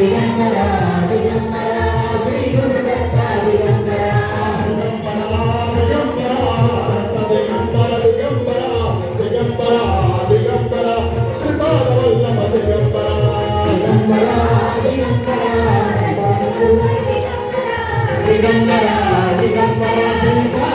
Digan para, digan para, Jigandara, Jigandara, Jigandara, Jigandara, Jigandara, Jigandara,